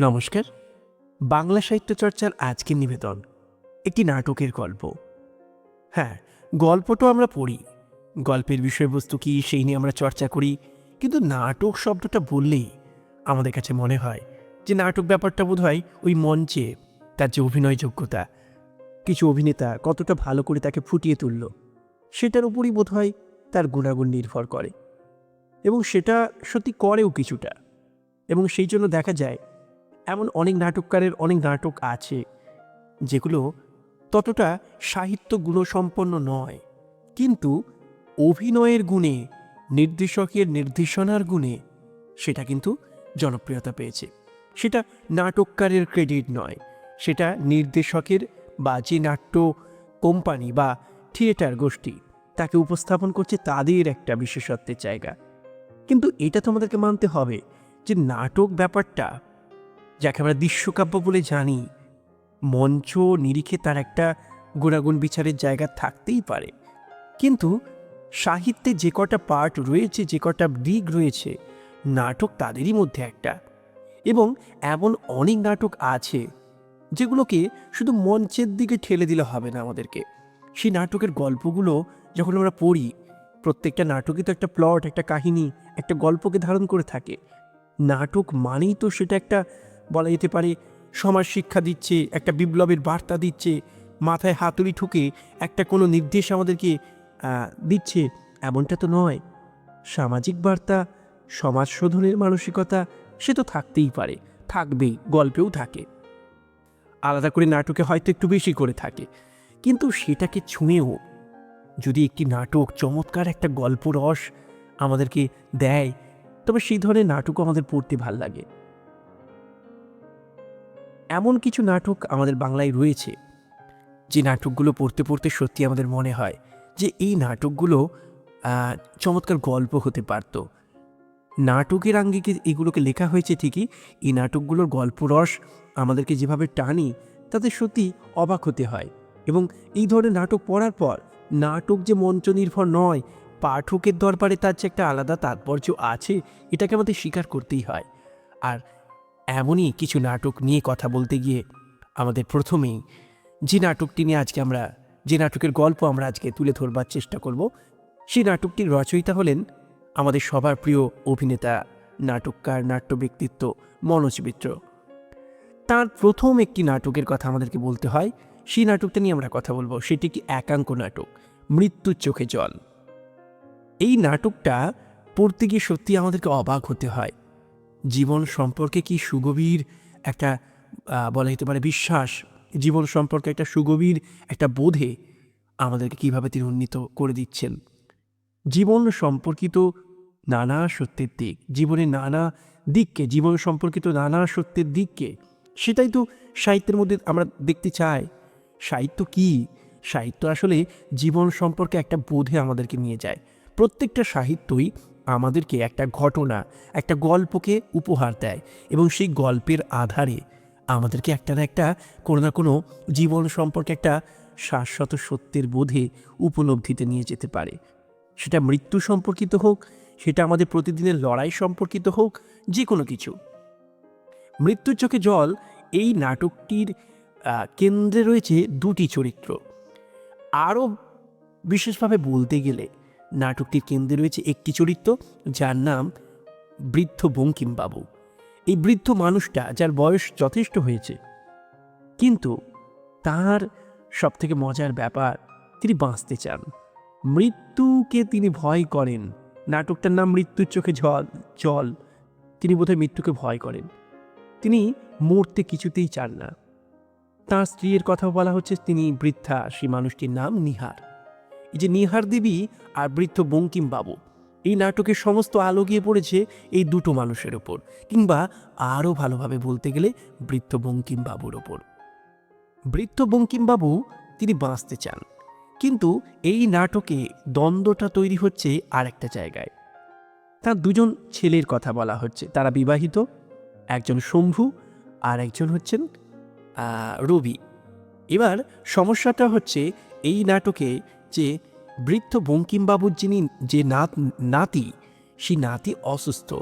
নমস্কার। বাংলা সাহিত্য চর্চার আজকের নিবেদন, একটি নাটকের গল্প। হ্যাঁ গল্পটা আমরা পড়ি। গল্পের বিষয়বস্তু কি সেই নিয়ে আমরা চর্চা করি, কিন্তু নাটক শব্দটা বললেই আমাদের কাছে মনে হয় যে নাটক ব্যাপারটা বোধ হয় ওই মঞ্চে তার যে অভিনয় যোগ্যতা, কিছু অভিনেতা কতটা ভালো করে তাকে ফুটিয়ে তুলল, সেটার উপরই বোধ হয় তার গুণাগুণ নির্ভর করে। এবং সেটা সত্যি করেও কিছুটা। এবং সেই জন্য দেখা যায় এমন অনেক নাটককারের অনেক নাটক আছে যেগুলো ততটা সাহিত্য গুণসম্পন্ন নয়। কিন্তু অভিনয়ের গুণে, নির্দেশকের নির্দেশনার গুণে সেটা কিন্তু জনপ্রিয়তা পেয়েছে। সেটা নাটককারের ক্রেডিট নয়, সেটা নির্দেশকের বা যে নাট্য কোম্পানি বা থিয়েটার গোষ্ঠী তাকে উপস্থাপন করছে তাদের একটা বিশেষত্বের জায়গা। কিন্তু এটা তো আমাদেরকে মানতে হবে যে নাটক ব্যাপারটা যাকে আমরা দৃশ্যকাব্য বলে জানি। মঞ্চ নিরিখে তার একটা গুণাগুণ বিচারের জায়গা থাকতেই পারে। কিন্তু সাহিত্যে যে কটা পার্ট রয়েছে, যে কটা দিক রয়েছে, নাটক তাদেরই মধ্যে একটা। এবং এমন অনেক নাটক আছে, যেগুলোকে শুধু মঞ্চের দিকে ঠেলে দিলে হবে না আমাদেরকে। সেই নাটকের গল্পগুলো যখন আমরা পড়ি, প্রত্যেকটা নাটকই তো একটা প্লট, একটা কাহিনী, একটা গল্পকে ধারণ করে থাকে। নাটক মানেই তো সেটা একটা বলা যেতে পারে, সমাজ শিক্ষা দিচ্ছে, একটা বিপ্লবের বার্তা দিচ্ছে, মাথায় হাতুড়ি ঠুকে একটা কোনো নির্দেশ আমাদেরকে দিচ্ছে। এমনটা তো নয়। সামাজিক বার্তা, সমাজ শোধনের মানসিকতা, সে তো থাকতেই পারে, থাকবেই, গল্পেও থাকে। আলাদা করে নাটকে হয়তো একটু বেশি করে থাকে, কিন্তু সেটাকে ছুঁয়েও যদি একটি নাটক চমৎকার একটা গল্প রস আমাদেরকে দেয়, তবে সেই ধরনের নাটকও আমাদের পড়তে ভালো লাগে। এমন কিছু নাটক আমাদের বাংলায় রয়েছে। যে নাটকগুলো পড়তে পড়তে সত্যি আমাদের মনে হয় যে এই নাটকগুলো চমৎকার গল্প হতে পারত। নাটকের আঙ্গিকে এগুলোকে লেখা হয়েছে ঠিকই? এই নাটকগুলোর গল্প রস আমাদেরকে যেভাবে টানি, তাতে সত্যি অবাক হতে হয়। এবং এই ধরনের নাটক পড়ার পর, নাটক যে মঞ্চ নির্ভর নয়, পাঠকের দরবারে তার যে একটা আলাদা তাৎপর্য আছে, এটাকে আমাদের স্বীকার করতেই হয়। আর এমনই কিছু নাটক নিয়ে কথা বলতে গিয়ে আমাদের প্রথমেই যে নাটকটি নিয়ে আজকে আমরা, যে নাটকের গল্প আমরা আজকে তুলে ধরবার চেষ্টা করব, সেই নাটকটির রচয়িতা হলেন আমাদের সবার প্রিয় অভিনেতা, নাটককার নাট্য ব্যক্তিত্ব মনোজ মিত্র। তার প্রথম একটি নাটকের কথা আমাদেরকে বলতে হয়, সেই নাটকটা নিয়ে আমরা কথা বলব। সেটি একটি একাঙ্ক নাটক, মৃত্যুর চোখে জল। এই নাটকটা পড়তে গিয়ে সত্যি আমাদেরকে অবাক হতে হয়। জীবন সম্পর্কে কি সুগভীর একটা বলা যেতে পারে বিশ্বাস, জীবন সম্পর্কে একটা সুগভীর একটা বোধে আমাদেরকে কীভাবে তিনি উন্নীত করে দিচ্ছেন? জীবন সম্পর্কিত নানা সত্যের দিক জীবনের নানা দিককে, জীবন সম্পর্কিত নানা সত্যের দিককে, সেটাই তো সাহিত্যের মধ্যে আমরা দেখতে চাই। সাহিত্য কি? সাহিত্য আসলে জীবন সম্পর্কে একটা বোধে আমাদেরকে নিয়ে যায়। প্রত্যেকটা সাহিত্যই আমাদেরকে একটা ঘটনা, একটা গল্পকে উপহার দেয় এবং সেই গল্পের আধারে আমাদেরকে একটা না একটা কোনো না কোনো জীবন সম্পর্কে একটা শাশ্বত সত্যের বোধে উপলব্ধিতে নিয়ে যেতে পারে। সেটা মৃত্যু সম্পর্কিত হোক, সেটা আমাদের প্রতিদিনের লড়াই সম্পর্কিত হোক যে কোনো কিছু। মৃত্যুর চোখে জল, এই নাটকটির কেন্দ্রে রয়েছে দুটি চরিত্র। আরও বিশেষভাবে বলতে গেলে নাটকটির কেন্দ্রে রয়েছে একটি চরিত্র, যার নাম বৃদ্ধ বঙ্কিমবাবু। এই বৃদ্ধ মানুষটা, যার বয়স যথেষ্ট হয়েছে, কিন্তু তার সবথেকে মজার ব্যাপার, তিনি বাঁচতে চান। মৃত্যুকে তিনি ভয় করেন। নাটকটার নাম মৃত্যুর চোখে জল জল। তিনি বোধহয় মৃত্যুকে ভয় করেন। তিনি মরতে কিছুতেই চান না। তাঁর স্ত্রীর কথা বলা হচ্ছে, তিনি বৃদ্ধা। সেই মানুষটির নাম নিহার। এই যে নিহার দেবী আর বৃদ্ধ বঙ্কিম বাবু। এই নাটকের সমস্ত আলো গিয়ে পড়েছে এই দুটো মানুষের ওপর, কিংবা আরও ভালোভাবে বলতে গেলে বৃদ্ধ বঙ্কিম বাবুর ওপর। বৃদ্ধ বঙ্কিমবাবু তিনি বাঁচতে চান, কিন্তু এই নাটকে দ্বন্দ্বটা তৈরি হচ্ছে আরেকটা জায়গায়। তার দুজন ছেলের কথা বলা হচ্ছে, তারা বিবাহিত, একজন শম্ভু আর একজন হচ্ছেন রবি। এবার সমস্যাটা হচ্ছে এই নাটকে যে বৃদ্ধ বঙ্কিমবাবুর যিনি যে নাত, নাতি, সেই নাতি অসুস্থ।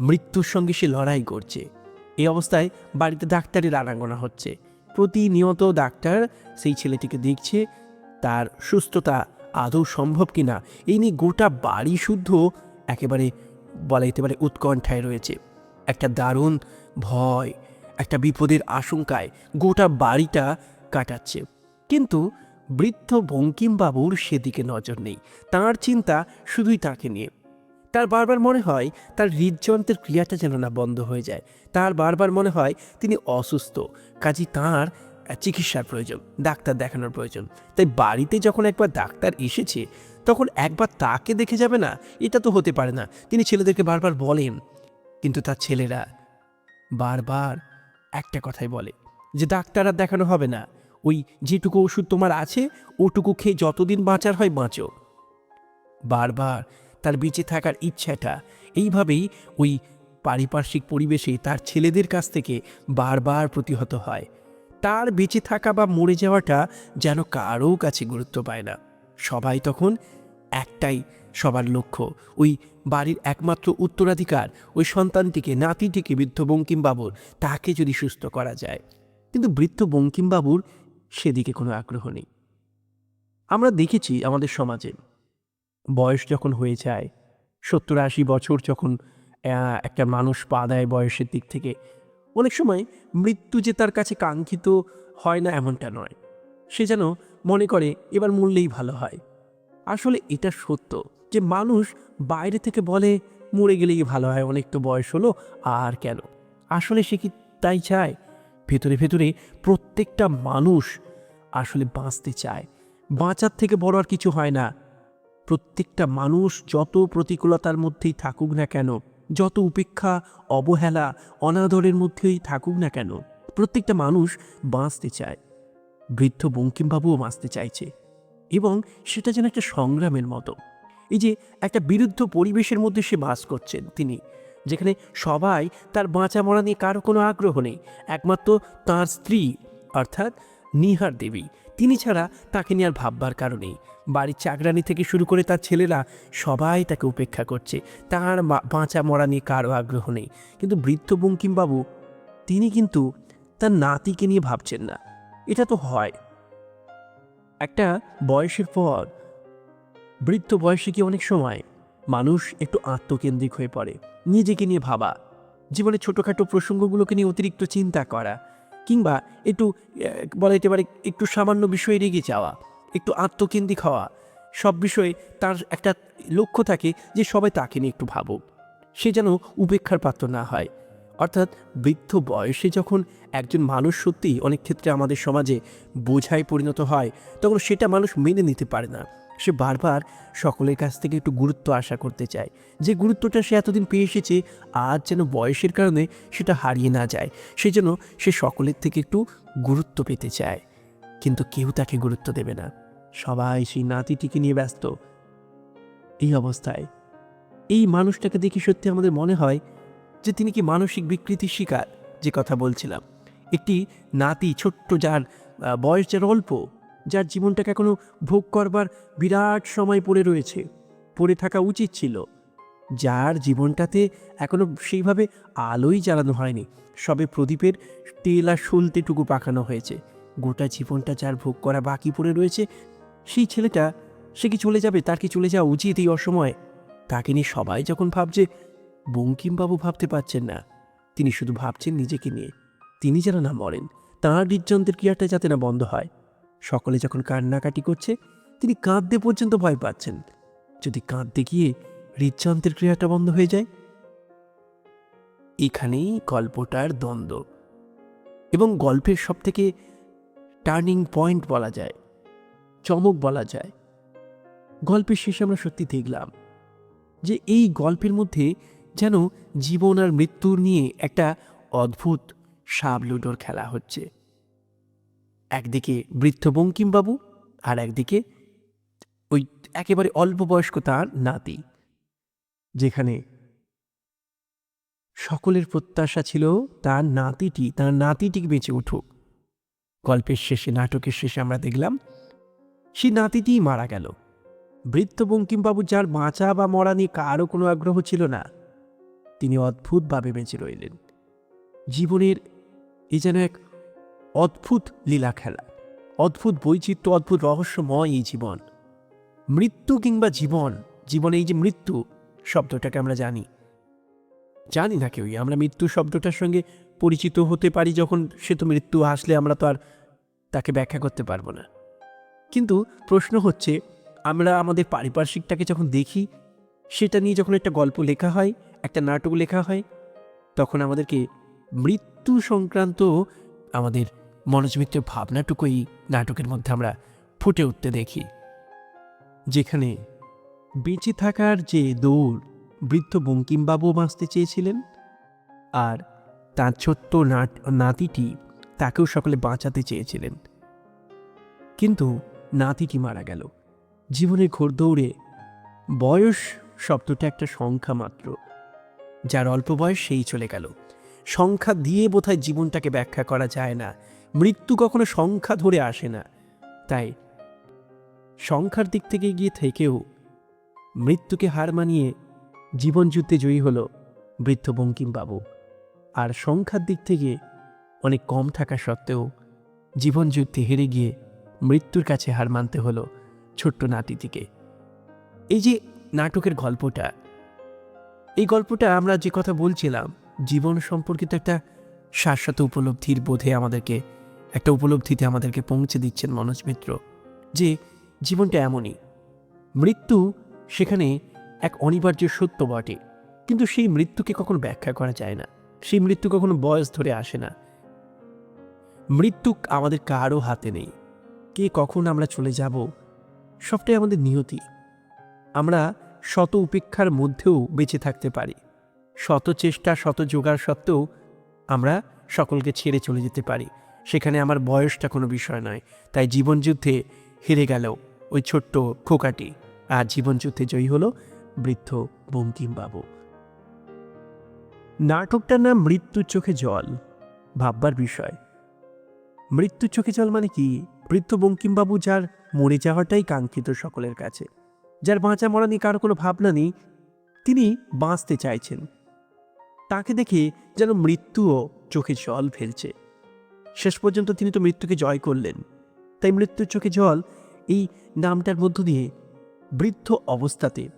মৃত্যুর সঙ্গে সে লড়াই করছে। এই অবস্থায় বাড়িতে ডাক্তারের আনাগোনা হচ্ছে। প্রতিনিয়ত ডাক্তার সেই ছেলেটিকে দেখছে, তার সুস্থতা আদৌ সম্ভব কিনা এই নিয়ে গোটা বাড়ি শুদ্ধ একেবারে বলা যেতে পারে উৎকণ্ঠায় রয়েছে। একটা দারুণ ভয়, একটা বিপদের আশঙ্কায় গোটা বাড়িটা কাটাচ্ছে। কিন্তু বৃদ্ধ বঙ্কিমবাবুর সেদিকে নজর নেই। তার চিন্তা শুধুই তাকে নিয়ে। তার বারবার মনে হয় তার হৃদযন্ত্রের ক্রিয়াটা যেন না বন্ধ হয়ে যায়। তার বারবার মনে হয় তিনি অসুস্থ। কাজী তাঁর চিকিৎসার প্রয়োজন, ডাক্তার দেখানোর প্রয়োজন। তাই বাড়িতে যখন একবার ডাক্তার এসেছে, তখন একবার তাকে দেখে যাবে না? এটা তো হতে পারে না। তিনি ছেলেদেরকে বারবার বলেন। কিন্তু তার ছেলেরা বারবার একটা কথাই বলে যে, ডাক্তার আর দেখানো হবে না। ওই যেটুকু ওষুধ তোমার আছে, ওটুকু খেয়ে যতদিন বাঁচার হয় বাঁচো। বারবার তার বেঁচে থাকার ইচ্ছাটা, এইভাবেই ওই পারিপার্শ্বিক পরিবেশে তার ছেলেদের কাছ থেকে বারবার প্রতিহত হয়। তার বেঁচে থাকা বা মরে যাওয়াটা যেন কারও কাছে গুরুত্ব পায় না। সবাই তখন একটাই সবার লক্ষ্য, ওই বাড়ির একমাত্র উত্তরাধিকার, ওই সন্তানটিকে, নাতিটিকে বৃদ্ধ বঙ্কিমবাবুর, তাকে যদি সুস্থ করা যায়। কিন্তু বৃদ্ধ বঙ্কিমবাবুর সেদিকে কোনো আগ্রহ নেই। আমরা দেখেছি আমাদের সমাজে, বয়স যখন হয়ে যায়, সত্তর আশি বছর যখন একটা মানুষ পা দেয় বয়সের দিক থেকে, অনেক সময় মৃত্যু যে তার কাছে কাঙ্ক্ষিত হয় না এমনটা নয়। সে যেন মনে করে এবার মরলেই ভালো হয়। আসলে এটা সত্য যে মানুষ বাইরে থেকে বলে, মরে গেলেই ভালো হয়, অনেক তো বয়স হলো, আর কেন? আসলে সে কি তাই চায়? ভেতরে ভেতরে প্রত্যেকটা মানুষ আসলে বাঁচতে চায়। বাঁচার থেকে বড় আর কিছু হয় না। প্রত্যেকটা মানুষ যত প্রতিকূলতার মধ্যেই থাকুক না কেন, যত উপেক্ষা, অবহেলা, অনাদরের মধ্যেই থাকুক না কেন, প্রত্যেকটা মানুষ বাঁচতে চায়। বৃদ্ধ বঙ্কিমবাবুও বাঁচতে চাইছে এবং সেটা যেন একটা সংগ্রামের মতো। এই যে একটা বিরুদ্ধ পরিবেশের মধ্যে সে বাস করছেন তিনি। যেখানে সবাই তার বাঁচা মরা নিয়ে কারও কোনো আগ্রহ নেই, একমাত্র তার স্ত্রী, অর্থাৎ নিহার দেবী। তিনি ছাড়া তাকে নিয়ে আর ভাববার কারণেই বাড়ির চাকরানি থেকে শুরু করে তার ছেলেরা সবাই তাকে উপেক্ষা করছে। তার বাঁচা মরা নিয়ে কারও আগ্রহ নেই। কিন্তু বৃদ্ধ বঙ্কিমবাবু, তিনি কিন্তু তার নাতিকে নিয়ে ভাবছেন না। এটা তো হয়। একটা বয়সের পর, বৃদ্ধ বয়সে কি অনেক সময় মানুষ একটু আত্মকেন্দ্রিক হয়ে পড়ে। নিজেকে নিয়ে ভাবা। জীবনে ছোটোখাটো প্রসঙ্গগুলোকে নিয়ে অতিরিক্ত চিন্তা করা কিংবা একটু বলা যেতে পারে, একটু সামান্য বিষয়ে রেগে যাওয়া, একটু আত্মকেন্দ্রিক হওয়া, সব বিষয়ে তার একটা লক্ষ্য থাকে যে সবাই তাকে নিয়ে একটু ভাবুক। সে যেন উপেক্ষার পাত্র না হয়। অর্থাৎ বৃদ্ধ বয়সে যখন একজন মানুষ সত্যিই অনেক ক্ষেত্রে আমাদের সমাজে বোঝায় পরিণত হয়, তখন সেটা মানুষ মেনে নিতে পারে না। সে বারবার সকলের কাছ থেকে একটু গুরুত্ব আশা করতে চায়। যে গুরুত্বটা সে এতদিন পেয়ে এসেছে, আজ যেন বয়সের কারণে সেটা হারিয়ে না যায়। সেজন্য সে সকলের থেকে একটু গুরুত্ব পেতে চায়। কিন্তু কেউ তাকে গুরুত্ব দেবে না। সবাই সেই নাতিটিকে নিয়ে ব্যস্ত। এই অবস্থায় এই মানুষটাকে দেখে সত্যি আমাদের মনে হয় যে তিনি কি মানসিক বিকৃতির শিকার, যে কথা বলছিলাম। একটি নাতি ছোট্ট যার বয়স যার অল্প যার জীবনটাকে এখনও ভোগ করবার বিরাট সময় পড়ে রয়েছে, পড়ে থাকা উচিত ছিল। যার জীবনটাতে এখনও সেইভাবে আলোই জ্বালানো হয়নি। সবে প্রদীপের তেল আর সলতেটুকু পাকানো হয়েছে। গোটা জীবনটা যার ভোগ করা বাকি পড়ে রয়েছে, সেই ছেলেটা, সে কি চলে যাবে, তার কি চলে যাওয়া উচিত এই অসময়ে? তাকে নিয়ে সবাই যখন ভাবছে, বঙ্কিমবাবু ভাবতে পারছেন না। তিনি শুধু ভাবছেন নিজেকে নিয়ে। তিনি যেন না মরেন, তাঁর হৃদযন্ত্রের ক্রিয়াটা যাতে না বন্ধ হয়। সকলে যখন কান্নাকাটি করছে, তিনি কাঁদতে পর্যন্ত ভয় পাচ্ছেন। যদি কাঁদতে গিয়ে হৃদযন্ত্রের ক্রিয়াটা বন্ধ হয়ে যায়? এখানেই গল্পটার দ্বন্দ্ব। এবং গল্পের সব থেকে টার্নিং পয়েন্ট বলা যায়, চমক বলা যায়। গল্পের শেষে আমরা সত্যি দেখলাম যে এই গল্পের মধ্যে যেন জীবন আর মৃত্যুর নিয়ে একটা অদ্ভুত সাব লুডোর খেলা হচ্ছে। একদিকে বৃদ্ধ বঙ্কিমবাবু আর একদিকে ওই একেবারে অল্প বয়স্ক তার নাতি, যেখানে সকলের প্রত্যাশা ছিল তার নাতিটি তার নাতিটি বেঁচে উঠুক। গল্পের শেষে, নাটকের শেষে আমরা দেখলাম, সেই নাতিটিই মারা গেল। বৃদ্ধ বঙ্কিমবাবু যার বাঁচা বা মরা নিয়ে কারও কোনো আগ্রহ ছিল না। তিনি অদ্ভুতভাবে বেঁচে রইলেন। জীবনের এ যেন এক অদ্ভুত লীলা খেলা, অদ্ভুত বৈচিত্র্য, অদ্ভুত রহস্যময় এই জীবন। মৃত্যু কিংবা জীবন, জীবনে এই যে মৃত্যু শব্দটাকে আমরা জানি। জানি না কেউই, আমরা মৃত্যু শব্দটার সঙ্গে পরিচিত হতে পারি যখন সে তো মৃত্যু আসলে আমরা তো আর তাকে ব্যাখ্যা করতে পারব না। কিন্তু প্রশ্ন হচ্ছে, আমরা আমাদের পারিপার্শ্বিকটাকে যখন দেখি, সেটা নিয়ে যখন একটা গল্প লেখা হয়, একটা নাটক লেখা হয়, তখন আমাদেরকে মৃত্যু সংক্রান্ত আমাদের মনোজমিত্রের ভাবনাটুকুই নাটকের মধ্যে আমরা ফুটে উঠতে দেখি, যেখানে বেঁচে থাকার যে দৌড় বৃদ্ধ বঙ্কিমবাবু বাঁচতে চেয়েছিলেন আর তার ছোট্ট নাতিটি তাকেও সকলে বাঁচাতে চেয়েছিলেন। কিন্তু নাতিটি মারা গেল। জীবনের ঘোরদৌড়ে বয়স শব্দটা একটা সংখ্যা মাত্র, যার অল্প বয়স সেই চলে গেল। সংখ্যা দিয়ে বোধহয় জীবনটাকে ব্যাখ্যা করা যায় না। মৃত্যু কখনো সংখ্যা ধরে আসে না। তাই সংখ্যার দিক থেকে গিয়ে থেকেও মৃত্যুকে হার মানিয়ে জীবনযুদ্ধে জয়ী হল বৃদ্ধ বঙ্কিমবাবু। আর সংখ্যার দিক থেকে অনেক কম থাকা সত্ত্বেও জীবনযুদ্ধে হেরে গিয়ে মৃত্যুর কাছে হার মানতে হলো ছোট্ট নাতিটিকে। এই যে নাটকের গল্পটা, এই গল্পটা আমরা যে কথা বলছিলাম, জীবন সম্পর্কিত একটা শাশ্বত উপলব্ধির বোধে আমাদেরকে একটা উপলব্ধিতে আমাদেরকে পৌঁছে দিচ্ছেন মনোজ মিত্র, যে জীবনটা এমনই। মৃত্যু সেখানে এক অনিবার্য সত্য বটে, কিন্তু সেই মৃত্যুকে কখনো ব্যাখ্যা করা যায় না। সেই মৃত্যু কখনো বয়স ধরে আসে না। মৃত্যু আমাদের কারও হাতে নেই। কে কখন আমরা চলে যাব, সবটাই আমাদের নিয়তি। আমরা শত উপেক্ষার মধ্যেও বেঁচে থাকতে পারি। শত চেষ্টা, শত জোগাড় সত্ত্বেও আমরা সকলকে ছেড়ে চলে যেতে পারি। সেখানে আমার বয়সটা কোনো বিষয় নয়। তাই জীবনযুদ্ধে হেরে গেল ওই ছোট্ট খোকাটি। আর জীবনযুদ্ধে জয়ী হলো বৃদ্ধ বঙ্কিমবাবু। নাটকটার নাম মৃত্যুর চোখে জল। ভাববার বিষয়। মৃত্যুর চোখে জল মানে কি? বৃদ্ধ বঙ্কিমবাবু যার মরে যাওয়াটাই কাঙ্ক্ষিত সকলের কাছে। যার বাঁচা মরা নিয়ে কারও কোনো ভাবনা নেই, তিনি বাঁচতে চাইছেন। তাকে দেখে যেন মৃত্যুও চোখে জল ফেলছে। শেষ পর্যন্ত তিনি তো মৃত্যুকে জয় করলেন। তাই মৃত্যুর চোখে জল এই নামটার মধ্য দিয়ে বৃদ্ধ অবস্থাতে,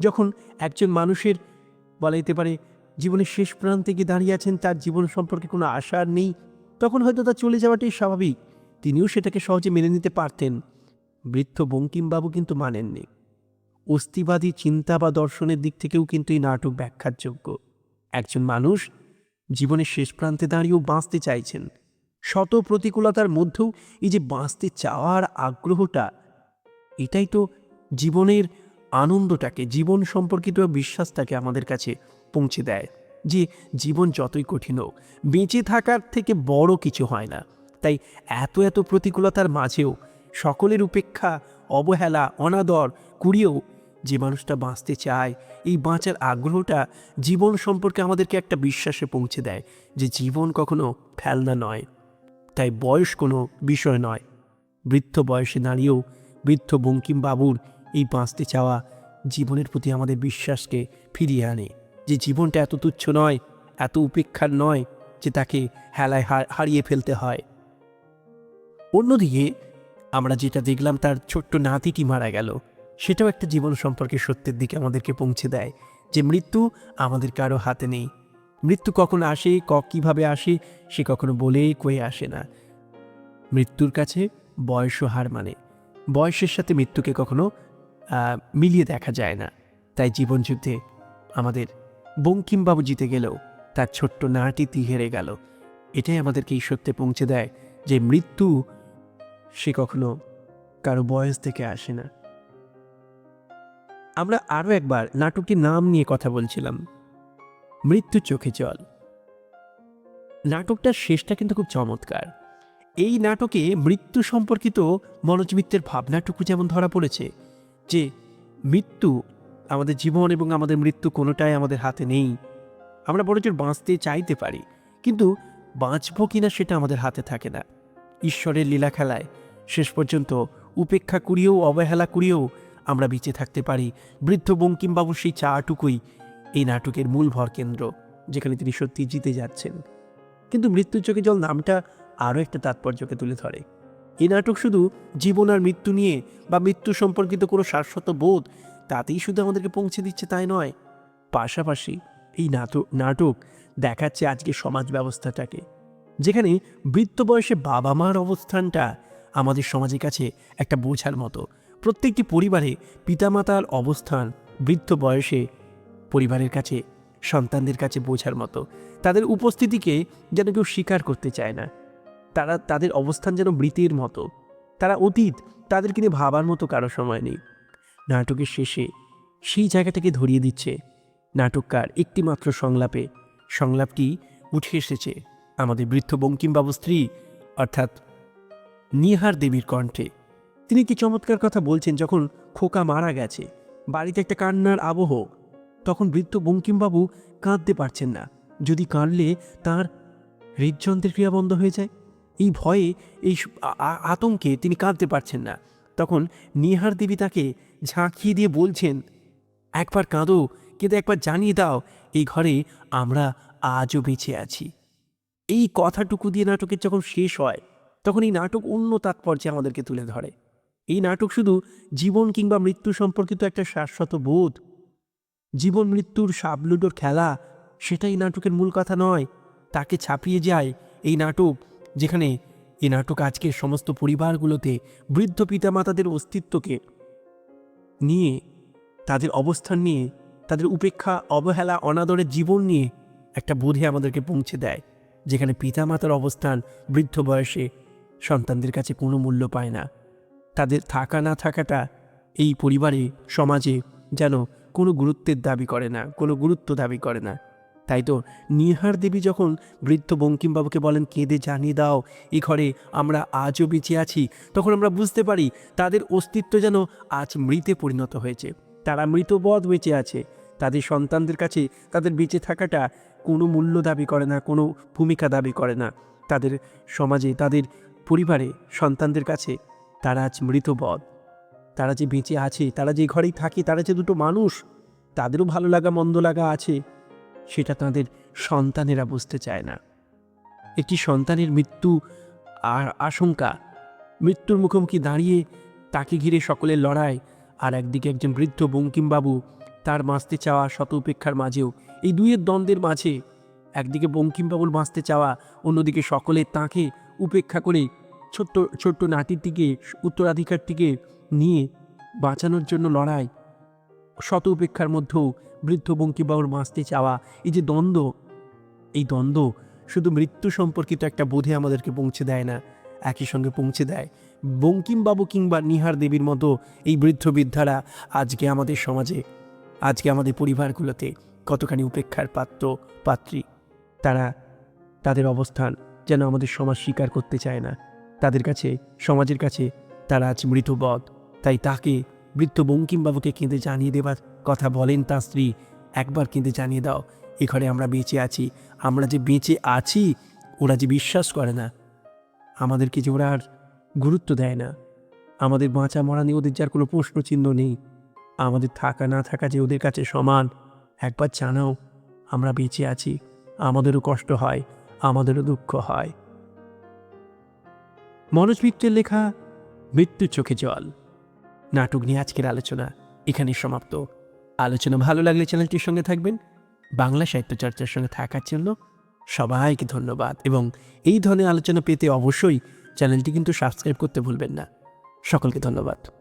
যখন একজন মানুষের বলা যেতে পারে জীবনের শেষ প্রান্তে গিয়ে দাঁড়িয়ে আছেন, তার জীবন সম্পর্কে কোনো আশা আর নেই, তখন হয়তো তার চলে যাওয়াটাই স্বাভাবিক। তিনিও সেটাকে সহজে মেনে নিতে পারতেন। বৃদ্ধ বঙ্কিমবাবু কিন্তু মানেননি। অস্তিবাদী চিন্তা বা দর্শনের দিক থেকেও কিন্তু এই নাটক ব্যাখ্যার যোগ্য। একজন মানুষ জীবনের শেষ প্রান্তে দাঁড়িয়েও বাঁচতে চাইছেন। শত প্রতিকূলতার মধ্যেও এই যে বাঁচতে চাওয়ার আগ্রহটা, এটাই তো জীবনের আনন্দটাকে, জীবন সম্পর্কিত বিশ্বাসটাকে আমাদের কাছে পৌঁছে দেয় যে জীবন যতই কঠিন হোক, বেঁচে থাকার থেকে বড় কিছু হয় না। তাই এত এত প্রতিকূলতার মাঝেও সকলের উপেক্ষা, অবহেলা, অনাদর কুড়িয়েও যে মানুষটা বাঁচতে চায়, এই বাঁচার আগ্রহটা জীবন সম্পর্কে আমাদেরকে একটা বিশ্বাসে পৌঁছে দেয় যে জীবন কখনো ফেলনা নয়। তাই বয়স কোনো বিষয় নয়। বৃদ্ধ বয়সে দাঁড়িয়েও বৃদ্ধ বঙ্কিম বাবুর এই বাঁচতে চাওয়া জীবনের প্রতি আমাদের বিশ্বাসকে ফিরিয়ে আনে। যে জীবনটা এত তুচ্ছ নয়, এত উপেক্ষার নয় যে তাকে হেলায় হারিয়ে ফেলতে হয়। অন্যদিকে আমরা যেটা দেখলাম তার ছোট্ট নাতিটি মারা গেল। সেটাও একটা জীবন সম্পর্কে সত্যের দিকে আমাদেরকে পৌঁছে দেয় যে মৃত্যু আমাদের কারও হাতে নেই। মৃত্যু কখন আসে, ক কীভাবে আসে, সে কখনো বলেই কয়ে আসে না। মৃত্যুর কাছে বয়সও হার মানে বয়সের সাথে মৃত্যুকে কখনো মিলিয়ে দেখা যায় না। তাই জীবনযুদ্ধে আমাদের বঙ্কিমবাবু জিতে গেলেও তার ছোট্ট নাটিতি হেরে গেল। এটাই আমাদেরকে এই সত্যে পৌঁছে দেয় যে মৃত্যু সে কখনো কারও বয়স থেকে আসে না। আমরা আরও একবার নাটকটির নাম নিয়ে কথা বলছিলাম। মৃত্যু চোখে জল। নাটকটার শেষটা কিন্তু খুব চমৎকার। এই নাটকে মৃত্যু সম্পর্কিত মনোজ মিত্রের ভাবনাটুকু যেমন ধরা পড়েছে যে মৃত্যু আমাদের জীবন এবং আমাদের মৃত্যু কোনোটাই আমাদের হাতে নেই। আমরা বড়জোর বাঁচতে চাইতে পারি, কিন্তু বাঁচবো কিনা সেটা আমাদের হাতে থাকে না। ঈশ্বরের লীলা খেলায় শেষ পর্যন্ত উপেক্ষা করিয়েও, অবহেলা করিয়েও আমরা বেঁচে থাকতে পারি। বৃদ্ধ বঙ্কিমবাবুর সেই চাটুকুই এই নাটকের মূল ভর কেন্দ্র, যেখানে তিনি সত্যি জিতে যাচ্ছেন। কিন্তু মৃত্যুর চোখে জল নামটা আরও একটা তাৎপর্যকে তুলে ধরে। এই নাটক শুধু জীবন আর মৃত্যু নিয়ে বা মৃত্যু সম্পর্কিত কোনো শাশ্বত বোধ, তাতেই শুধু আমাদেরকে পৌঁছে দিচ্ছে তাই নয়। পাশাপাশি এই নাটক নাটক দেখাচ্ছে আজকে সমাজ ব্যবস্থাটাকে, যেখানে বৃত্ত বয়সে বাবা মার অবস্থানটা আমাদের সমাজের কাছে একটা বোঝার মতো। প্রত্যেকটি পরিবারে পিতামাতার অবস্থান বৃদ্ধ বয়সে পরিবারের কাছে, সন্তানদের কাছে বোঝার মতো। তাদের উপস্থিতিকে যেন কেউ স্বীকার করতে চায় না। তারা তাদের অবস্থান যেন মৃতের মতো। তারা অতীত তাদেরকে নিয়ে ভাবার মতো কারও সময় নেই। নাটকের শেষে সেই জায়গাটাকে ধরিয়ে দিচ্ছে নাটককার একটিমাত্র সংলাপে। সংলাপটি উঠে এসেছে আমাদের বৃদ্ধ বঙ্কিমবাবু স্ত্রী অর্থাৎ নিহার দেবীর কণ্ঠে। তিনি কি চমৎকার কথা বলছেন যখন খোকা মারা গেছে। বাড়িতে একটা কান্নার আবহ তখন বৃদ্ধ বঙ্কিমবাবু কাঁদতে পারছেন না। যদি কাঁদলে তার হৃদযন্ত্রের ক্রিয়া বন্ধ হয়ে যায়? এই ভয়ে, এই আতঙ্কে তিনি কাঁদতে পারছেন না। তখন নিহার দেবী তাকে ঝাঁকিয়ে দিয়ে বলছেন, একবার কাঁদো, কিন্তু একবার জানিয়ে দাও, এই ঘরে আমরা আজও বেঁচে আছি। এই কথাটুকু দিয়ে নাটকের যখন শেষ হয়, তখন এই নাটক অন্য তাৎপর্যে আমাদেরকে তুলে ধরে। এই নাটক শুধু জীবন কিংবা মৃত্যু সম্পর্কিত একটা শাশ্বত বোধ জীবন মৃত্যুর সাবলুডোর খেলা, সেটাই নাটকের মূল কথা নয়। তাকে ছাপিয়ে যায় এই নাটক, যেখানে এই নাটক আজকের সমস্ত পরিবারগুলোতে বৃদ্ধ পিতামাতাদের অস্তিত্বকে নিয়ে, তাদের অবস্থান নিয়ে, তাদের উপেক্ষা, অবহেলা অনাদরের জীবন নিয়ে একটা বোধে আমাদেরকে পৌঁছে দেয়, যেখানে পিতামাতার অবস্থান বৃদ্ধ বয়সে সন্তানদের কাছে কোনো মূল্য পায় না। তাদের থাকা না থাকাটা এই পরিবারে, সমাজে যেন কোনো গুরুত্বের দাবি করে না, কোনো গুরুত্ব দাবি করে না। তাই তো নিহার দেবী যখন বৃদ্ধ বঙ্কিমবাবুকে বলেন, কেঁদে জানিয়ে দাও, এ ঘরে আমরা আজও বেঁচে আছি, তখন আমরা বুঝতে পারি তাদের অস্তিত্ব যেন আজ মৃতে পরিণত হয়েছে। তারা মৃতবধ বেঁচে আছে। তাদের সন্তানদের কাছে তাদের বেঁচে থাকাটা কোনো মূল্য দাবি করে না, কোনো ভূমিকা দাবি করে না। তাদের সমাজে, তাদের পরিবারে সন্তানদের কাছে তারা আজ মৃতবধ তারা যে বেঁচে আছে, তারা যে ঘরেই থাকে, তারা যে দুটো মানুষ, তাদেরও ভালো লাগা, মন্দ লাগা আছে, সেটা তাদের সন্তানেরা বুঝতে চায় না। একটি সন্তানের মৃত্যু আর আশঙ্কা, মৃত্যুর মুখোমুখি দাঁড়িয়ে তাকে ঘিরে সকলের লড়াই, আর একদিকে একজন বৃদ্ধ বঙ্কিমবাবু তার বাঁচতে চাওয়া শত উপেক্ষার মাঝেও, এই দুইয়ের দ্বন্দ্বের মাঝে, একদিকে বঙ্কিমবাবুর বাঁচতে চাওয়া, অন্যদিকে সকলে তাকে উপেক্ষা করে ছোট্ট ছোট্ট নাতিটিকে, উত্তরাধিকারটিকে নিয়ে বাঁচানোর জন্য লড়াই। শত উপেক্ষার মধ্যেও বৃদ্ধ বঙ্কিমবাবুর বাঁচতে চাওয়া এই যে দ্বন্দ্ব, এই দ্বন্দ্ব শুধু মৃত্যু সম্পর্কিত একটা বোধে আমাদেরকে পৌঁছে দেয় না, একই সঙ্গে পৌঁছে দেয়। বঙ্কিমবাবু কিংবা নিহার দেবীর মতো এই বৃদ্ধ বৃদ্ধারা আজকে আমাদের সমাজে, আজকে আমাদের পরিবারগুলোতে কতখানি উপেক্ষার পাত্র, পাত্রী। তারা, তাদের অবস্থান যেন আমাদের সমাজ স্বীকার করতে চায় না। তাদের কাছে, সমাজের কাছে তারা আজ মৃতবধ তাই তাকে বৃদ্ধ বঙ্কিমবাবুকে কেঁদে জানিয়ে দেবার কথা বলেন তার স্ত্রী। একবার কেঁদে জানিয়ে দাও, এ ঘরে আমরা বেঁচে আছি। আমরা যে বেঁচে আছি, ওরা যে বিশ্বাস করে না। আমাদেরকে যে ওরা আর গুরুত্ব দেয় না। আমাদের বাঁচা মরা নিয়ে ওদের যার কোনো প্রশ্ন চিহ্ন নেই। আমাদের থাকা না থাকা যে ওদের কাছে সমান, একবার জানাও, আমরা বেঁচে আছি। আমাদেরও কষ্ট হয়, আমাদেরও দুঃখ হয়। মনোজ মিত্রের লেখা, মৃত্যুর চোখে জল। নাটক নিয়ে আজকের আলোচনা এখানেই সমাপ্ত। আলোচনা ভালো লাগলে চ্যানেলটির সঙ্গে থাকবেন। বাংলা সাহিত্য চর্চার সঙ্গে থাকার জন্য সবাইকে ধন্যবাদ এবং এই ধরনের আলোচনা পেতে অবশ্যই চ্যানেলটি কিন্তু সাবস্ক্রাইব করতে ভুলবেন না। সকলকে ধন্যবাদ।